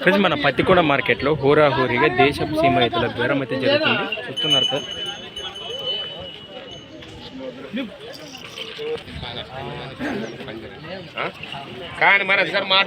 Friends మన పత్తికొండ మార్కెట్లో హోరాహోరీగా దేశపు సీమ రైతుల బేరం అయితే జరుగుతుంది. చూస్తున్నారు సార్. కానీ మరి సార్ మాట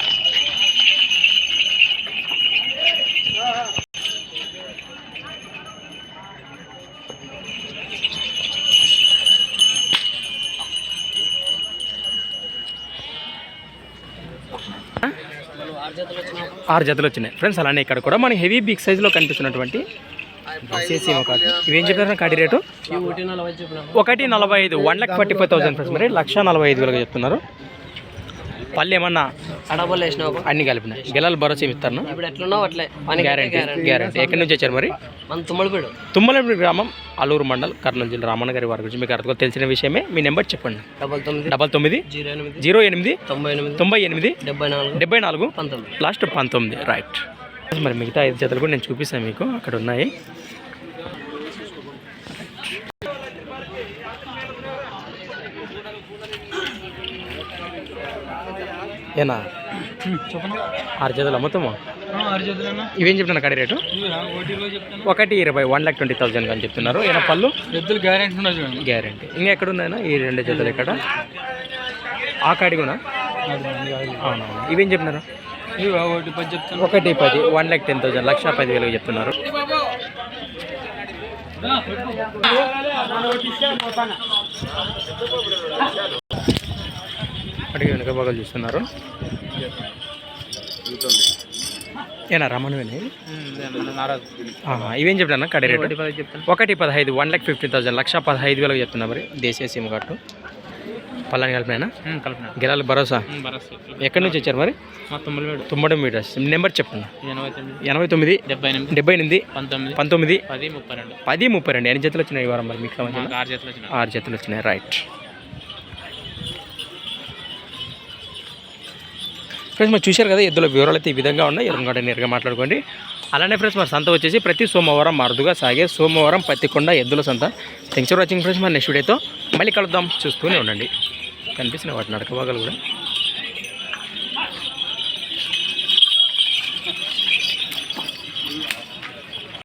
ఆరు జతలు వచ్చినాయి. ఫ్రెండ్స్ అలానే ఇక్కడ కూడా మనకి హెవీ బిగ్ సైజులో కనిపిస్తున్నటువంటి ఇవేం చెప్పారు కాడి రేటు? ఒకటి నలభై ఐదు one lakh forty five thousand friends మరి లక్ష నలభై ఐదు వేలుగా చెప్తున్నారు. పళ్ళు ఏమన్నా అడబల్ అన్ని కలిపినాయి గెలాలు భరోసా ఇస్తాను? ఇప్పుడు ఎట్లున్నావు అట్లే? పని గ్యారంటీ గ్యారంటీ ఎక్కడి నుంచి వచ్చారు మరి? మన తుమ్మడిపేడు తుమ్మలపల్లి గ్రామం అల్లూరు మండల్ కర్నూలు జిల్లా రామన్న గారి వారి గురించి మీకు అర్థం తెలిసిన విషయమే. మీ నెంబర్ చెప్పండి. డబల్ తొమ్మిది డబల్ తొమ్మిది జీరో ఎనిమిది జీరో ఎనిమిది తొంభై ఎనిమిది తొంభై ఎనిమిది డెబ్బై నాలుగు డెబ్బై నాలుగు పంతొమ్మిది. లాస్ట్ పంతొమ్మిది. రైట్ మరి మిగతా ఐదు జతలు కూడా నేను చూపిస్తాను మీకు. అక్కడ ఉన్నాయి. ఏనా? ఆరు జతలు అమ్ముతామా ఇవేం చెప్తున్నా కడి రేటు? ఒకటి ఇరవై వన్ లాక్ ట్వంటీ థౌసండ్ అని చెప్తున్నారు. ఏనా పళ్ళు? ఎద్దులు గ్యారెంటీ చూడండి. గ్యారంటీ. ఇంకా ఎక్కడ ఉన్నాయన్నా? ఈ రెండు జతలు ఇక్కడ. ఆ కాడి కూడా ఇవేం చెప్తున్నారు? ఒకటి పది చెప్తాను ఒకటి పది వన్ లాక్ టెన్ థౌసండ్ లక్ష పది వేలు చెప్తున్నారు. అడిగి వెనుక బాగా చూస్తున్నారు. ఏనా రమణవేనా ఇవేం చెప్తాను కడి రేటు? ఒకటి పదహైదు వన్ లాక్ ఫిఫ్టీన్ థౌసండ్ లక్ష పదహైదు వేలకు చెప్తున్నా మరి. దేశీయ సిమ్ కట్టు పల్లని కలిపినా. గిరాలు భరోసా? ఎక్కడి నుంచి వచ్చారు మరి? తుమ్మడి మీటర్స్ నెంబర్ చెప్పండి ఎనభై తొమ్మిది డెబ్బై ఎనిమిది డెబ్బై ఎనిమిది పంతొమ్మిది. పంతొమ్మిది పది ముప్పై రెండు. పది ముప్పై రెండు. ఎన్ని జతలు వచ్చినాయి ఈ వారం మరి మీకు ఆరు జతలు వచ్చినాయి. రైట్. ఫ్రెండ్స్ మరి చూశారు కదా ఎద్దుల వివరాలు అయితే ఈ విధంగా ఉన్నాయి. ఎరుంగడ నేరుగా మాట్లాడుకోండి. అలానే ఫ్రెండ్స్ మరి సంత వచ్చేసి ప్రతి సోమవారం మరుదుగా సాగే సోమవారం పత్తికొండ ఎద్దుల సంత. థ్యాంక్స్ ఫర్ వాచింగ్ ఫ్రెండ్స్ మరి నెక్స్ట్ వీడియోతో మళ్ళీ కలుద్దాం. చూస్తూనే ఉండండి. కనిపిస్తున్నాయి వాటి నడకవాగలు కూడా.